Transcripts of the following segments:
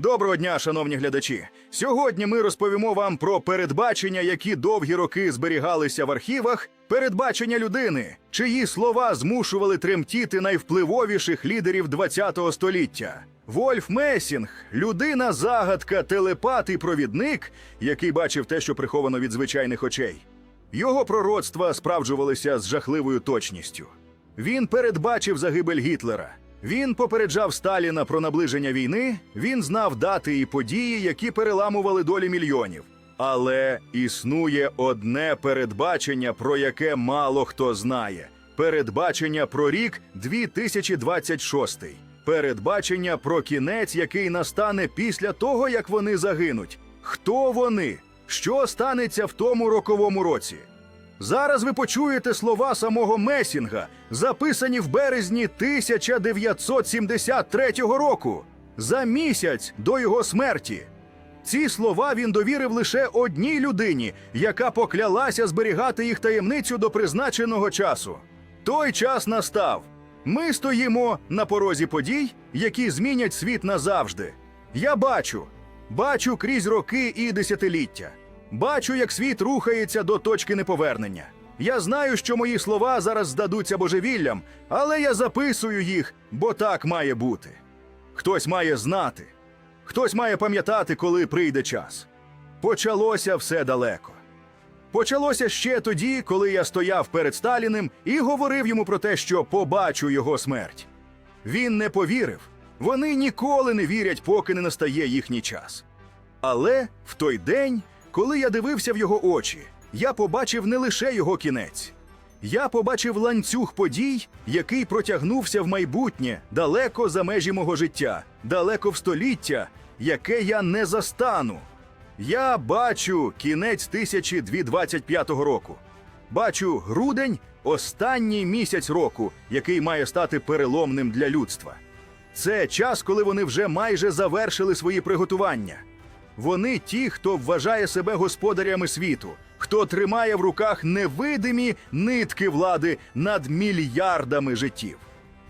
Доброго дня, шановні глядачі. Сьогодні ми розповімо вам про передбачення, які довгі роки зберігалися в архівах, передбачення людини, чиї слова змушували тремтіти найвпливовіших лідерів ХХ століття. Вольф Месінг людина загадка, телепат і провідник, який бачив те, що приховано від звичайних очей. Його пророцтва справджувалися з жахливою точністю. Він передбачив загибель Гітлера. Він попереджав Сталіна про наближення війни. Він знав дати і події, які переламували долі мільйонів. Але існує одне передбачення, про яке мало хто знає: передбачення про рік 2026. Передбачення про кінець, який настане після того, як вони загинуть. Хто вони? Що станеться в тому роковому році? Зараз ви почуєте слова самого Месінга, записані в березні 1973 року, за місяць до його смерті. Ці слова він довірив лише одній людині, яка поклялася зберігати їх таємницю до призначеного часу. Той час настав. Ми стоїмо на порозі подій, які змінять світ назавжди. Я бачу, бачу крізь роки і десятиліття. Бачу, як світ рухається до точки неповернення. Я знаю, що мої слова зараз здадуться божевіллям, але я записую їх, бо так має бути. Хтось має знати, хтось має пам'ятати, коли прийде час. Почалося все далеко. Почалося ще тоді, коли я стояв перед Сталіним і говорив йому про те, що побачу його смерть. Він не повірив. Вони ніколи не вірять, поки не настає їхній час. Але в той день, коли я дивився в його очі, я побачив не лише його кінець. Я побачив ланцюг подій, який протягнувся в майбутнє далеко за межі мого життя, далеко в століття, яке я не застану. Я бачу кінець 1225 року. Бачу грудень, останній місяць року, який має стати переломним для людства. Це час, коли вони вже майже завершили свої приготування. Вони ті, хто вважає себе господарями світу, хто тримає в руках невидимі нитки влади над мільярдами життів.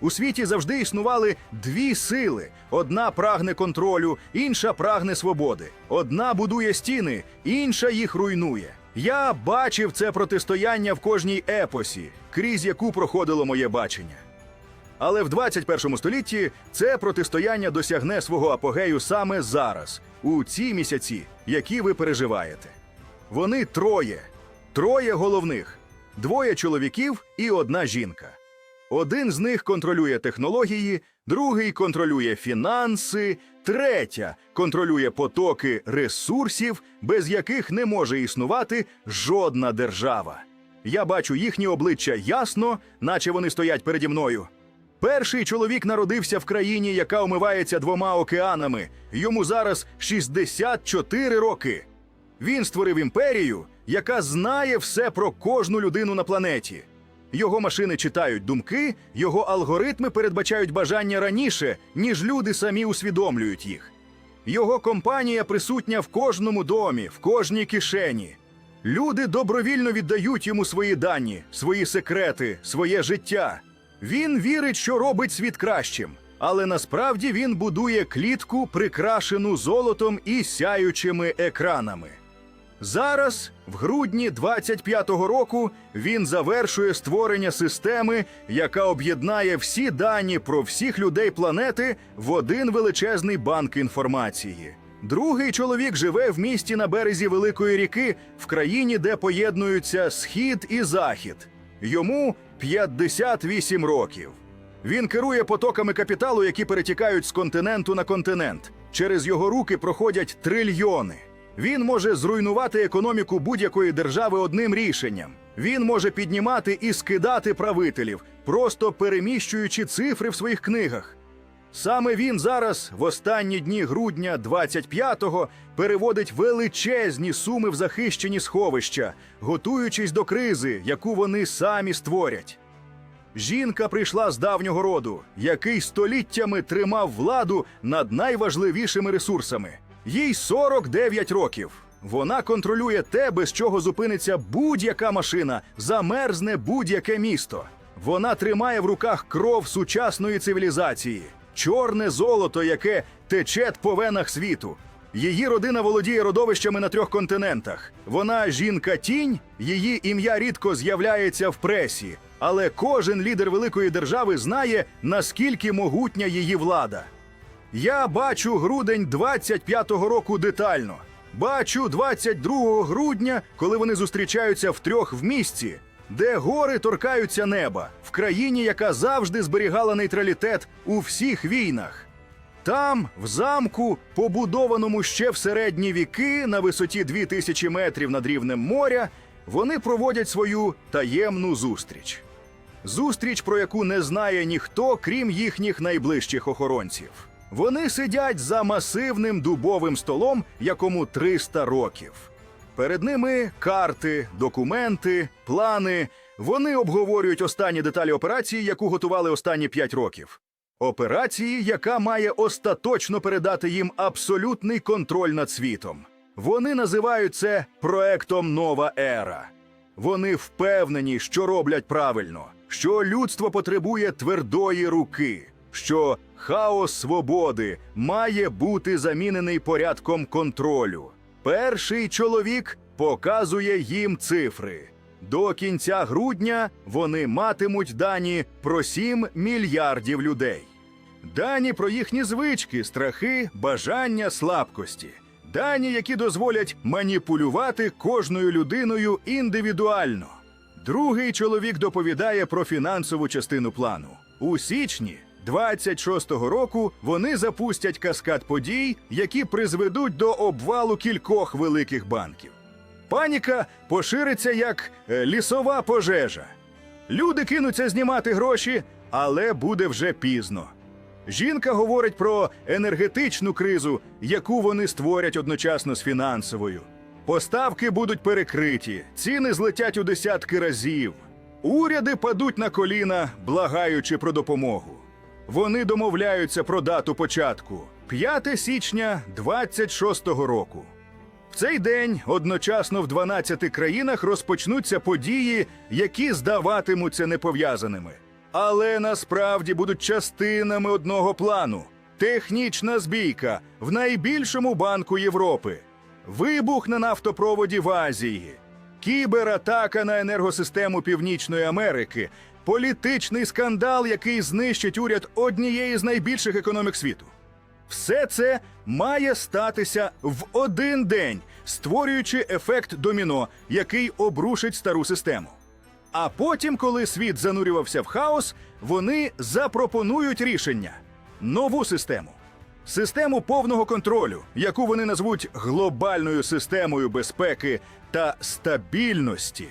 У світі завжди існували дві сили: одна прагне контролю, інша прагне свободи. Одна будує стіни, інша їх руйнує. Я бачив це протистояння в кожній епосі, крізь яку проходило моє бачення. Але в 21 столітті це протистояння досягне свого апогею саме зараз, у ці місяці, які ви переживаєте. Вони троє, троє головних: двоє чоловіків і одна жінка. Один з них контролює технології, другий контролює фінанси, третя контролює потоки ресурсів, без яких не може існувати жодна держава. Я бачу їхні обличчя ясно, наче вони стоять переді мною. Перший чоловік народився в країні, яка омивається двома океанами. Йому зараз 64 роки. Він створив імперію, яка знає все про кожну людину на планеті. Його машини читають думки, його алгоритми передбачають бажання раніше, ніж люди самі усвідомлюють їх. Його компанія присутня в кожному домі, в кожній кишені. Люди добровільно віддають йому свої дані, свої секрети, своє життя. Він вірить, що робить світ кращим, але насправді він будує клітку, прикрашену золотом і сяючими екранами. Зараз, в грудні 25-го року, він завершує створення системи, яка об'єднає всі дані про всіх людей планети в один величезний банк інформації. Другий чоловік живе в місті на березі Великої ріки, в країні, де поєднуються схід і захід. Йому 58 років. Він керує потоками капіталу, які перетікають з континенту на континент. Через його руки проходять трильйони. Він може зруйнувати економіку будь-якої держави одним рішенням. Він може піднімати і скидати правителів, просто переміщуючи цифри в своїх книгах. Саме він зараз, в останні дні грудня 25-го, переводить величезні суми в захищені сховища, готуючись до кризи, яку вони самі створять. Жінка прийшла з давнього роду, який століттями тримав владу над найважливішими ресурсами. Їй 49 років. Вона контролює те, без чого зупиниться будь-яка машина, замерзне будь-яке місто. Вона тримає в руках кров сучасної цивілізації. Чорне золото, яке тече по венах світу. Її родина володіє родовищами на трьох континентах. Вона жінка тінь, її ім'я рідко з'являється в пресі, але кожен лідер великої держави знає, наскільки могутня її влада. Я бачу грудень 25-го року детально. Бачу 22 грудня, коли вони зустрічаються втрьох в місці, де гори торкаються неба, в країні, яка завжди зберігала нейтралітет у всіх війнах. Там, в замку, побудованому ще в середні віки на висоті 2000 метрів над рівнем моря, вони проводять свою таємну зустріч. Зустріч, про яку не знає ніхто, крім їхніх найближчих охоронців. Вони сидять за масивним дубовим столом, якому 300 років. Перед ними карти, документи, плани. Вони обговорюють останні деталі операції, яку готували останні 5 років. Операції, яка має остаточно передати їм абсолютний контроль над світом. Вони називають це проектом Нова Ера. Вони впевнені, що роблять правильно, що людство потребує твердої руки, що хаос свободи має бути замінений порядком контролю. Перший чоловік показує їм цифри. До кінця грудня вони матимуть дані про 7 мільярдів людей. Дані про їхні звички, страхи, бажання, слабкості. Дані, які дозволять маніпулювати кожною людиною індивідуально. Другий чоловік доповідає про фінансову частину плану. У січні 26-го року вони запустять каскад подій, які призведуть до обвалу кількох великих банків. Паніка пошириться як е, лісова пожежа. Люди кинуться знімати гроші, але буде вже пізно. Жінка говорить про енергетичну кризу, яку вони створять одночасно з фінансовою. Поставки будуть перекриті, ціни злетять у десятки разів. Уряди падуть на коліна, благаючи про допомогу. Вони домовляються про дату початку 5 січня 26-го року. В цей день одночасно в 12 країнах розпочнуться події, які здаватимуться непов'язаними, але насправді будуть частинами одного плану: технічна збійка в найбільшому банку Європи, вибух на нафтопроводі в Азії, кібератака на енергосистему Північної Америки, політичний скандал, який знищить уряд однієї з найбільших економік світу. Все це має статися в один день, створюючи ефект доміно, який обрушить стару систему. А потім, коли світ занурювався в хаос, вони запропонують рішення нову систему. Систему повного контролю, яку вони назвуть глобальною системою безпеки та стабільності.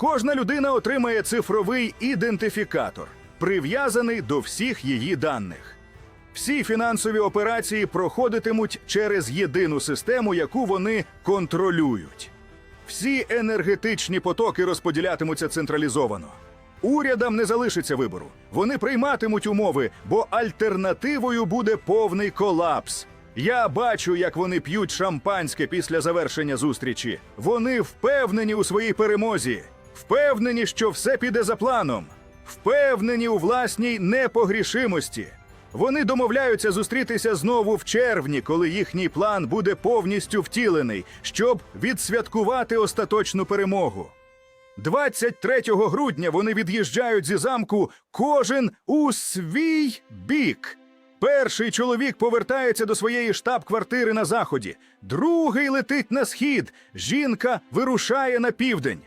Кожна людина отримає цифровий ідентифікатор, прив'язаний до всіх її даних. Всі фінансові операції проходитимуть через єдину систему, яку вони контролюють. Всі енергетичні потоки розподілятимуться централізовано. Урядам не залишиться вибору. Вони прийматимуть умови, бо альтернативою буде повний колапс. Я бачу, як вони п'ють шампанське після завершення зустрічі. Вони впевнені у своїй перемозі, впевнені, що все піде за планом, впевнені у власній непогрішимості. Вони домовляються зустрітися знову в червні, коли їхній план буде повністю втілений, щоб відсвяткувати остаточну перемогу. 23 грудня вони від'їжджають зі замку кожен у свій бік. Перший чоловік повертається до своєї штаб-квартири на заході, другий летить на схід. Жінка вирушає на південь.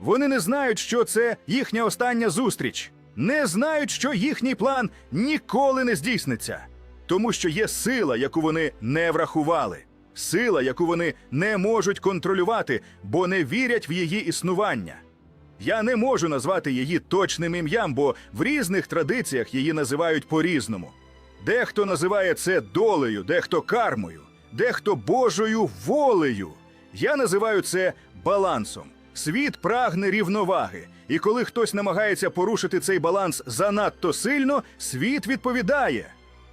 Вони не знають, що це їхня остання зустріч, не знають, що їхній план ніколи не здійсниться, тому що є сила, яку вони не врахували, сила, яку вони не можуть контролювати, бо не вірять в її існування. Я не можу назвати її точним ім'ям, бо в різних традиціях її називають по-різному. Дехто називає це долею, дехто кармою, дехто Божою волею. Я називаю це балансом. Світ прагне рівноваги, і коли хтось намагається порушити цей баланс занадто сильно, світ відповідає.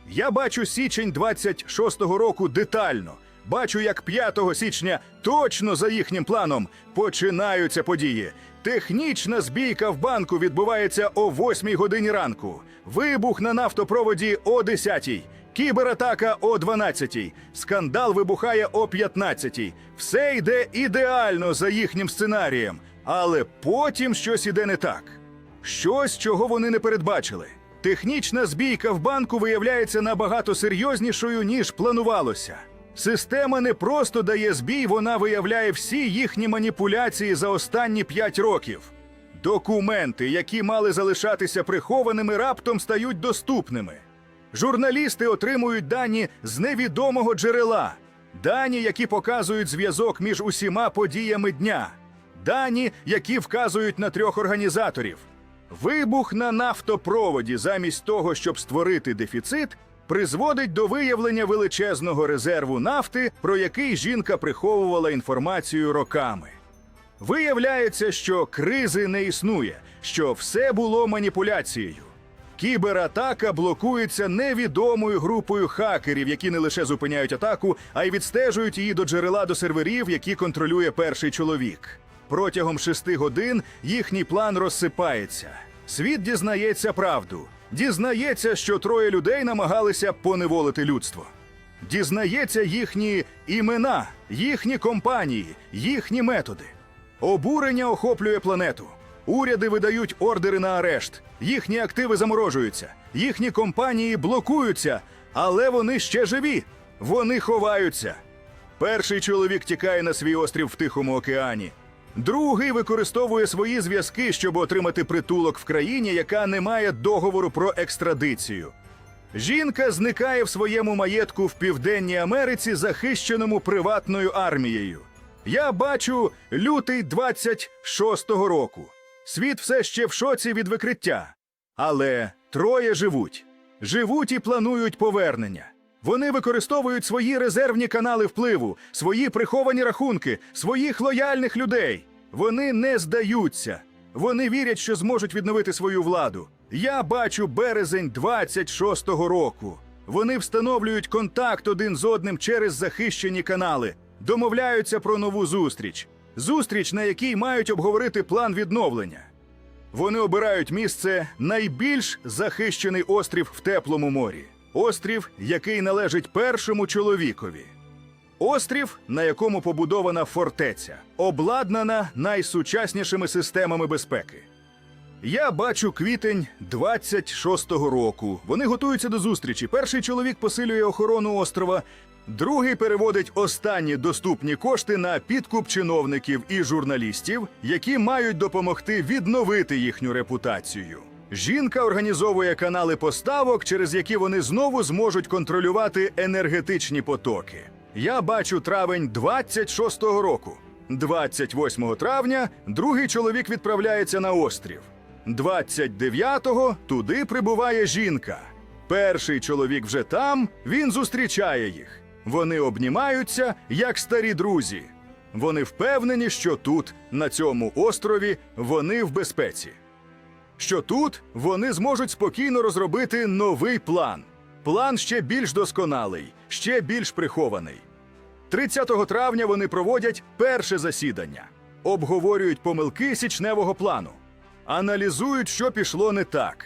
Я бачу січень 26-го року детально. Бачу, як 5 січня точно за їхнім планом починаються події. Технічна збійка в банку відбувається о 8 годині ранку. Вибух на нафтопроводі о 10. Кібератака о 12. Скандал вибухає о 15. Все йде ідеально за їхнім сценарієм, але потім щось іде не так. Щось, чого вони не передбачили. Технічна збійка в банку виявляється набагато серйознішою, ніж планувалося. Система не просто дає збій, вона виявляє всі їхні маніпуляції за останні 5 років. Документи, які мали залишатися прихованими, раптом стають доступними. Журналісти отримують дані з невідомого джерела, дані, які показують зв'язок між усіма подіями дня, дані, які вказують на трьох організаторів. Вибух на нафтопроводі, замість того, щоб створити дефіцит, призводить до виявлення величезного резерву нафти, про який жінка приховувала інформацію роками. Виявляється, що кризи не існує, що все було маніпуляцією. Кібератака блокується невідомою групою хакерів, які не лише зупиняють атаку, а й відстежують її до джерела до серверів, які контролює перший чоловік. Протягом шести годин їхній план розсипається. Світ дізнається правду, дізнається, що троє людей намагалися поневолити людство. Дізнається їхні імена, їхні компанії, їхні методи. Обурення охоплює планету. Уряди видають ордери на арешт, їхні активи заморожуються, їхні компанії блокуються, але вони ще живі. Вони ховаються. Перший чоловік тікає на свій острів в Тихому океані. Другий використовує свої зв'язки, щоб отримати притулок в країні, яка не має договору про екстрадицію. Жінка зникає в своєму маєтку в Південній Америці, захищеному приватною армією. Я бачу лютий 26-го року. Світ все ще в шоці від викриття. Але троє живуть. Живуть і планують повернення. Вони використовують свої резервні канали впливу, свої приховані рахунки, своїх лояльних людей. Вони не здаються. Вони вірять, що зможуть відновити свою владу. Я бачу березень 26-го року. Вони встановлюють контакт один з одним через захищені канали, домовляються про нову зустріч. Зустріч, на якій мають обговорити план відновлення. Вони обирають місце найбільш захищений острів в теплому морі. Острів, який належить першому чоловікові. Острів, на якому побудована фортеця, обладнана найсучаснішими системами безпеки. Я бачу квітень 26-го року. Вони готуються до зустрічі. Перший чоловік посилює охорону острова, другий переводить останні доступні кошти на підкуп чиновників і журналістів, які мають допомогти відновити їхню репутацію. Жінка організовує канали поставок, через які вони знову зможуть контролювати енергетичні потоки. Я бачу травень 26-го року. 28 травня другий чоловік відправляється на острів. 29-го туди прибуває жінка. Перший чоловік вже там, він зустрічає їх. Вони обнімаються, як старі друзі. Вони впевнені, що тут, на цьому острові, вони в безпеці. Що тут вони зможуть спокійно розробити новий план. План ще більш досконалий, ще більш прихований. 30 травня вони проводять перше засідання, обговорюють помилки січневого плану, аналізують, що пішло не так,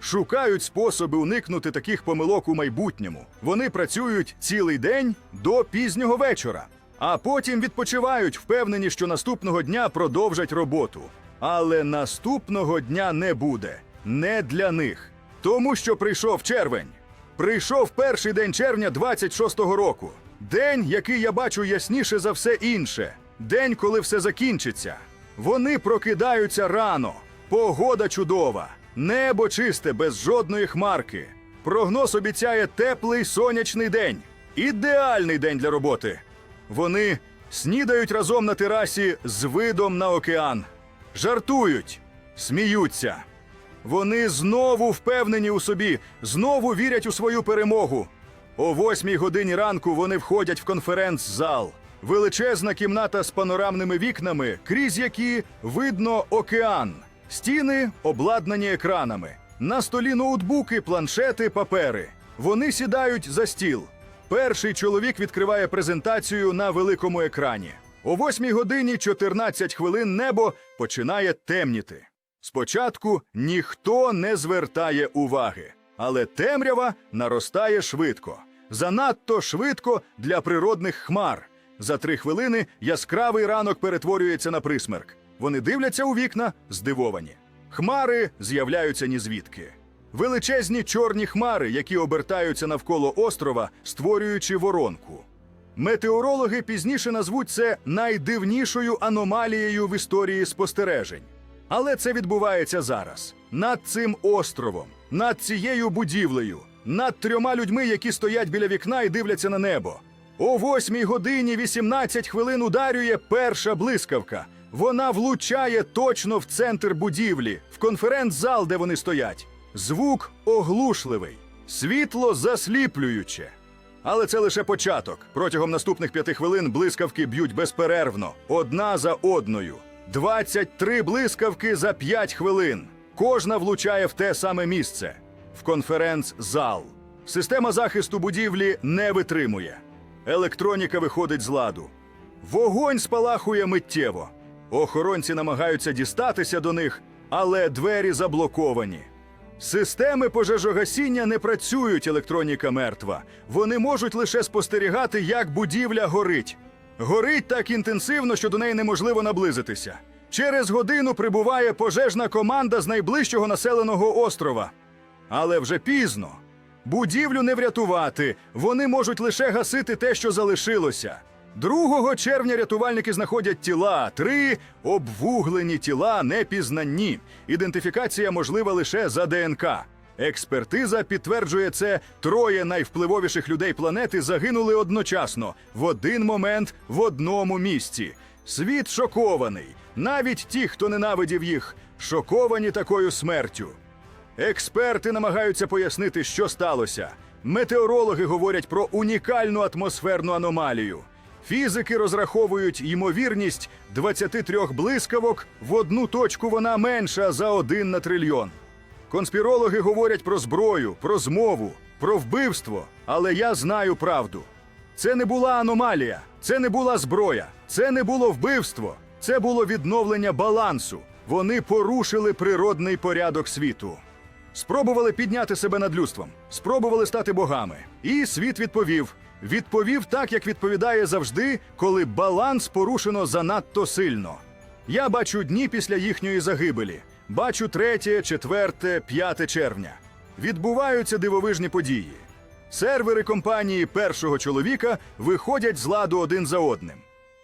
шукають способи уникнути таких помилок у майбутньому. Вони працюють цілий день до пізнього вечора, а потім відпочивають, впевнені, що наступного дня продовжать роботу. Але наступного дня не буде не для них, тому що прийшов червень. Прийшов перший день червня 26-го року. День, який я бачу ясніше за все інше. День, коли все закінчиться. Вони прокидаються рано. Погода чудова, небо чисте, без жодної хмарки. Прогноз обіцяє теплий сонячний день. Ідеальний день для роботи. Вони снідають разом на терасі з видом на океан. Жартують, сміються. Вони знову впевнені у собі, знову вірять у свою перемогу. О восьмій годині ранку вони входять в конференц-зал. Величезна кімната з панорамними вікнами, крізь які видно океан. Стіни обладнані екранами. На столі ноутбуки, планшети, папери. Вони сідають за стіл. Перший чоловік відкриває презентацію на великому екрані. О 8 годині 14 хвилин небо починає темніти. Спочатку ніхто не звертає уваги, але темрява наростає швидко. Занадто швидко для природних хмар. За три хвилини яскравий ранок перетворюється на присмерк. Вони дивляться у вікна, здивовані. Хмари з'являються нізвідки. Величезні чорні хмари, які обертаються навколо острова, створюючи воронку. Метеорологи пізніше назвуть це найдивнішою аномалією в історії спостережень. Але це відбувається зараз над цим островом, над цією будівлею, над трьома людьми, які стоять біля вікна і дивляться на небо. О восьмій годині 18 хвилин ударює перша блискавка. Вона влучає точно в центр будівлі, в конференц-зал, де вони стоять. Звук оглушливий, світло засліплююче. Але це лише початок. Протягом наступних п'яти хвилин блискавки б'ють безперервно, одна за одною. 23 блискавки за 5 хвилин. Кожна влучає в те саме місце в конференц-зал. Система захисту будівлі не витримує. Електроніка виходить з ладу. Вогонь спалахує миттєво. Охоронці намагаються дістатися до них, але двері заблоковані. Системи пожежогасіння не працюють, електроніка мертва. Вони можуть лише спостерігати, як будівля горить. Горить так інтенсивно, що до неї неможливо наблизитися. Через годину прибуває пожежна команда з найближчого населеного острова. Але вже пізно. Будівлю не врятувати, вони можуть лише гасити те, що залишилося. 2 червня рятувальники знаходять тіла, три обвуглені тіла непізнанні. Ідентифікація можлива лише за ДНК. Експертиза підтверджує це. Троє найвпливовіших людей планети загинули одночасно в один момент в одному місці. Світ шокований. Навіть ті, хто ненавидів їх, шоковані такою смертю. Експерти намагаються пояснити, що сталося. Метеорологи говорять про унікальну атмосферну аномалію. Фізики розраховують ймовірність 23 блискавок в одну точку вона менша за один на трильйон. Конспірологи говорять про зброю, про змову, про вбивство, але я знаю правду. Це не була аномалія, це не була зброя, це не було вбивство, це було відновлення балансу. Вони порушили природний порядок світу. Спробували підняти себе над людством, спробували стати богами. І світ відповів. Відповів так, як відповідає завжди, коли баланс порушено занадто сильно. Я бачу дні після їхньої загибелі. Бачу 3, 4, 5 червня. Відбуваються дивовижні події. Сервери компанії першого чоловіка виходять з ладу один за одним.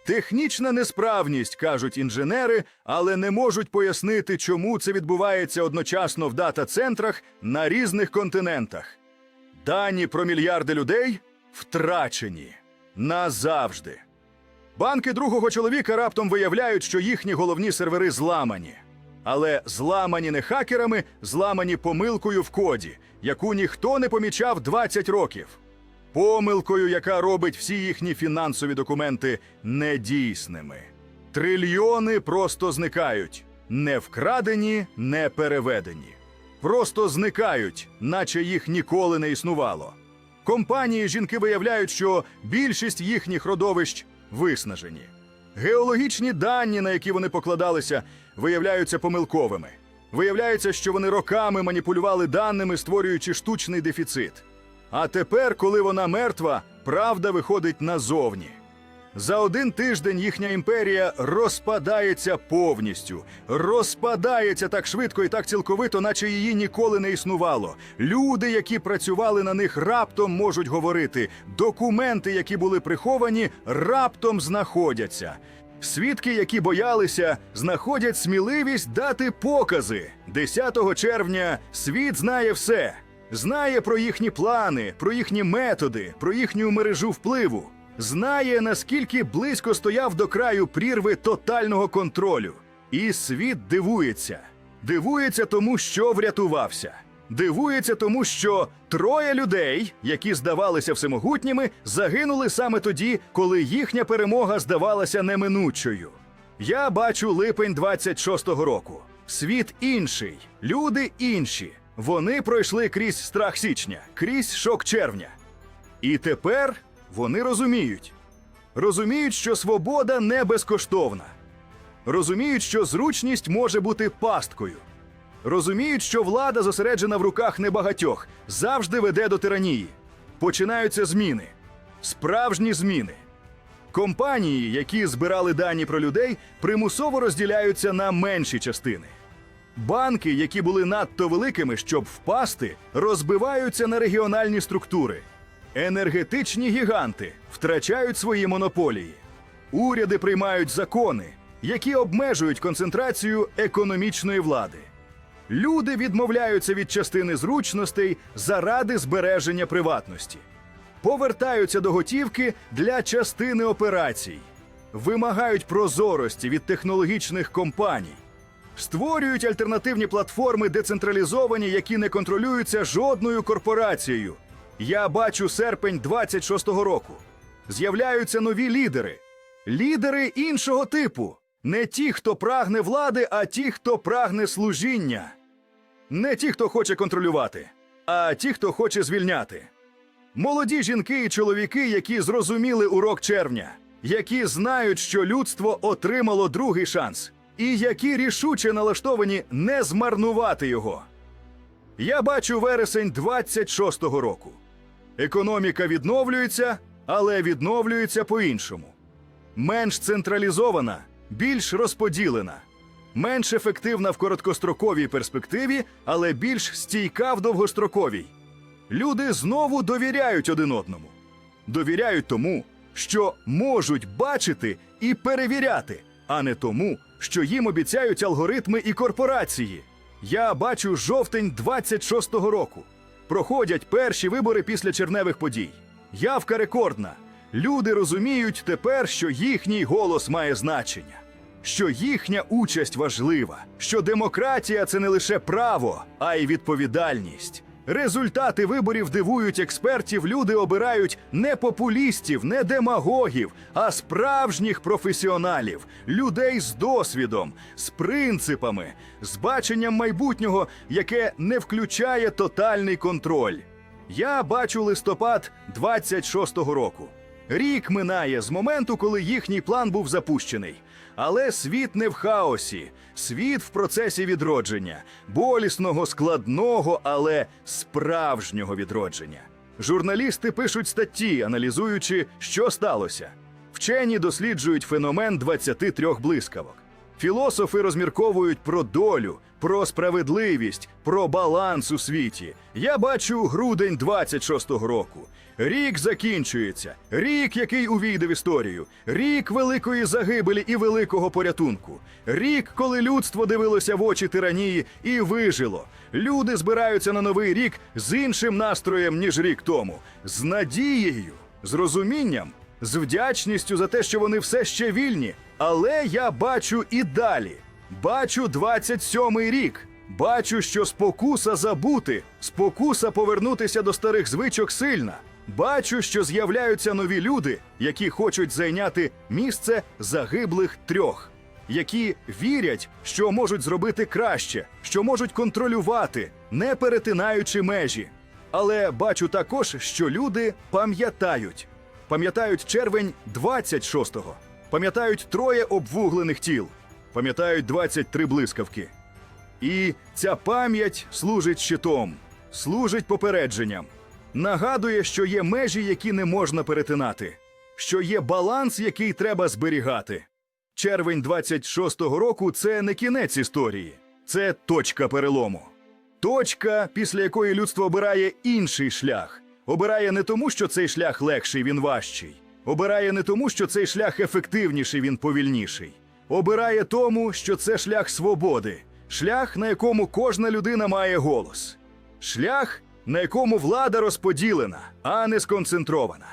Технічна несправність, кажуть інженери, але не можуть пояснити, чому це відбувається одночасно в дата-центрах на різних континентах. Дані про мільярди людей втрачені назавжди. Банки другого чоловіка раптом виявляють, що їхні головні сервери зламані. Але зламані не хакерами, зламані помилкою в коді, яку ніхто не помічав 20 років. Помилкою, яка робить всі їхні фінансові документи недійсними. Трильйони просто зникають, не вкрадені, не переведені. Просто зникають, наче їх ніколи не існувало. Компанії жінки виявляють, що більшість їхніх родовищ виснажені. Геологічні дані, на які вони покладалися, виявляються помилковими. Виявляється, що вони роками маніпулювали даними, створюючи штучний дефіцит. А тепер, коли вона мертва, правда виходить назовні. За один тиждень їхня імперія розпадається повністю, розпадається так швидко і так цілковито, наче її ніколи не існувало. Люди, які працювали на них, раптом можуть говорити. Документи, які були приховані, раптом знаходяться. Свідки, які боялися, знаходять сміливість дати покази. 10 червня світ знає все. Знає про їхні плани, про їхні методи, про їхню мережу впливу. Знає, наскільки близько стояв до краю прірви тотального контролю. І світ дивується. Дивується тому, що врятувався. Дивується тому, що троє людей, які здавалися всемогутніми, загинули саме тоді, коли їхня перемога здавалася неминучою. Я бачу липень 26-го року. Світ інший, люди інші. Вони пройшли крізь страх січня, крізь шок червня. І тепер вони розуміють. Розуміють, що свобода не безкоштовна. Розуміють, що зручність може бути пасткою. Розуміють, що влада, зосереджена в руках небагатьох, завжди веде до тиранії. Починаються зміни. Справжні зміни. Компанії, які збирали дані про людей, примусово розділяються на менші частини. Банки, які були надто великими, щоб впасти, розбиваються на регіональні структури. Енергетичні гіганти втрачають свої монополії. Уряди приймають закони, які обмежують концентрацію економічної влади. Люди відмовляються від частини зручностей заради збереження приватності. Повертаються до готівки для частини операцій, вимагають прозорості від технологічних компаній, створюють альтернативні платформи децентралізовані, які не контролюються жодною корпорацією. Я бачу серпень 26-го року. З'являються нові лідери. Лідери іншого типу. Не ті, хто прагне влади, а ті, хто прагне служіння. Не ті, хто хоче контролювати, а ті, хто хоче звільняти. Молоді жінки і чоловіки, які зрозуміли урок червня, які знають, що людство отримало другий шанс, і які рішуче налаштовані не змарнувати його. Я бачу вересень 26-го року. Економіка відновлюється, але відновлюється по-іншому. Менш централізована, більш розподілена, менш ефективна в короткостроковій перспективі, але більш стійка в довгостроковій. Люди знову довіряють один одному. Довіряють тому, що можуть бачити і перевіряти, а не тому, що їм обіцяють алгоритми і корпорації. Я бачу жовтень 26-го року. Проходять перші вибори після черневих подій. Явка рекордна. Люди розуміють тепер, що їхній голос має значення, що їхня участь важлива, що демократія це не лише право, а й відповідальність. Результати виборів дивують експертів. Люди обирають не популістів, не демагогів, а справжніх професіоналів, людей з досвідом, з принципами, з баченням майбутнього, яке не включає тотальний контроль. Я бачу листопад 26-го року. Рік минає з моменту, коли їхній план був запущений. Але світ не в хаосі, світ в процесі відродження, болісного, складного, але справжнього відродження. Журналісти пишуть статті, аналізуючи, що сталося. Вчені досліджують феномен 23 блискавок. Філософи розмірковують про долю, про справедливість, про баланс у світі. Я бачу грудень 26-го року. Рік закінчується, рік, який увійде в історію, рік великої загибелі і великого порятунку, рік, коли людство дивилося в очі тиранії і вижило. Люди збираються на новий рік з іншим настроєм, ніж рік тому, з надією, з розумінням, з вдячністю за те, що вони все ще вільні. Але я бачу і далі. Бачу 27-й рік. Бачу, що спокуса забути, спокуса повернутися до старих звичок сильна. Бачу, що з'являються нові люди, які хочуть зайняти місце загиблих трьох, які вірять, що можуть зробити краще, що можуть контролювати, не перетинаючи межі. Але бачу також, що люди пам'ятають. Пам'ятають червень 26-го, пам'ятають троє обвуглених тіл, пам'ятають 23 блискавки. І ця пам'ять служить щитом, служить попередженням, нагадує, що є межі, які не можна перетинати, що є баланс, який треба зберігати. Червень 26-го року це не кінець історії, це точка перелому. Точка, після якої людство обирає інший шлях. Обирає не тому, що цей шлях легший, він важчий. Обирає не тому, що цей шлях ефективніший, він повільніший. Обирає тому, що це шлях свободи, шлях, на якому кожна людина має голос. Шлях, на якому влада розподілена, а не сконцентрована.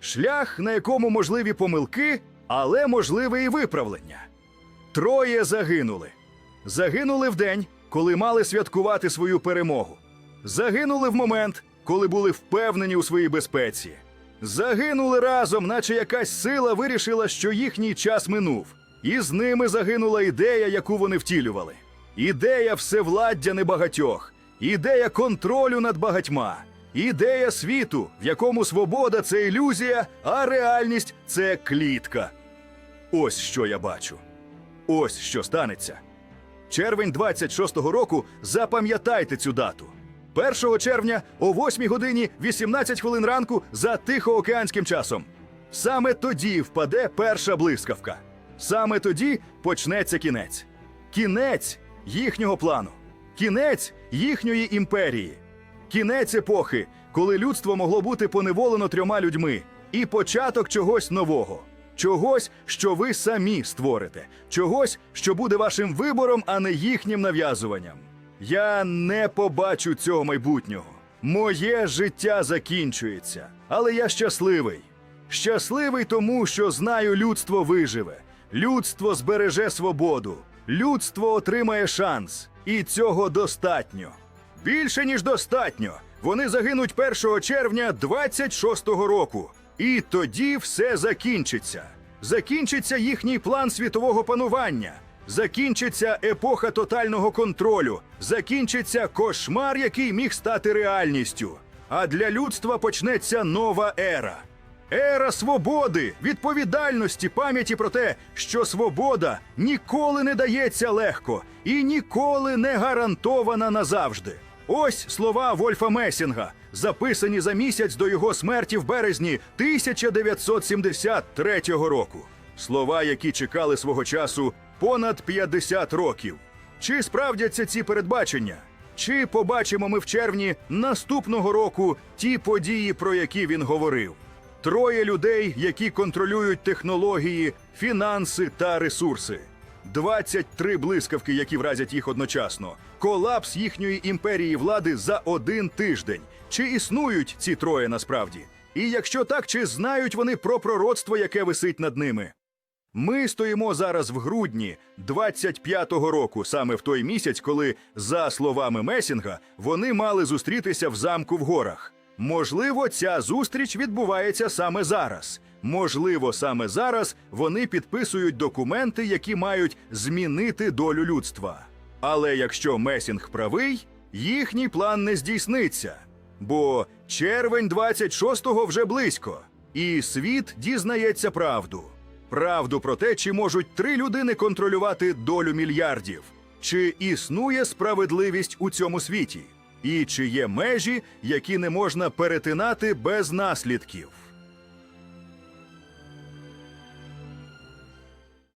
Шлях, на якому можливі помилки, але можливе і виправлення. Троє загинули. Загинули в день, коли мали святкувати свою перемогу. Загинули в момент, коли були впевнені у своїй безпеці. Загинули разом, наче якась сила вирішила, що їхній час минув. І з ними загинула ідея, яку вони втілювали. Ідея всевладдя небагатьох, ідея контролю над багатьма, Ідея світу, в якому свобода це ілюзія, а реальність це клітка. Ось що я бачу. Ось що станеться. Червень 26-го року запам'ятайте цю дату. 1 червня о 8 годині 18 хвилин ранку за Тихоокеанським часом. Саме тоді впаде перша блискавка. Саме тоді почнеться кінець. Кінець їхнього плану. Кінець їхньої імперії. Кінець епохи, коли людство могло бути поневолено трьома людьми, і початок чогось нового, чогось, що ви самі створите, чогось, що буде вашим вибором, а не їхнім нав'язуванням. Я не побачу цього майбутнього. Моє життя закінчується, але я щасливий. Щасливий тому, що знаю, людство виживе, людство збереже свободу, людство отримає шанс, і цього достатньо. Більше ніж достатньо. Вони загинуть 1 червня 26-го року. І тоді все закінчиться. Закінчиться їхній план світового панування. Закінчиться епоха тотального контролю. Закінчиться кошмар, який міг стати реальністю. А для людства почнеться нова ера. Ера свободи, відповідальності, пам'яті про те, що свобода ніколи не дається легко і ніколи не гарантована назавжди. Ось слова Вольфа Месінга, записані за місяць до його смерті в березні 1973 року. Слова, які чекали свого часу понад 50 років. Чи справдяться ці передбачення? Чи побачимо ми в червні наступного року ті події, про які він говорив? Троє людей, які контролюють технології, фінанси та ресурси. 23 блискавки, які вразять їх одночасно. Колапс їхньої імперії влади за один тиждень. Чи існують ці троє насправді? І якщо так, чи знають вони про пророцтво, яке висить над ними? Ми стоїмо зараз в грудні 25-го року, саме в той місяць, коли, за словами Месінга, вони мали зустрітися в замку в горах. Можливо, ця зустріч відбувається саме зараз. Можливо, саме зараз вони підписують документи, які мають змінити долю людства. Але якщо Месінг правий, їхній план не здійсниться. Бо червень 26-го вже близько, і світ дізнається правду. Правду про те, чи можуть три людини контролювати долю мільярдів, чи існує справедливість у цьому світі, і чи є межі, які не можна перетинати без наслідків.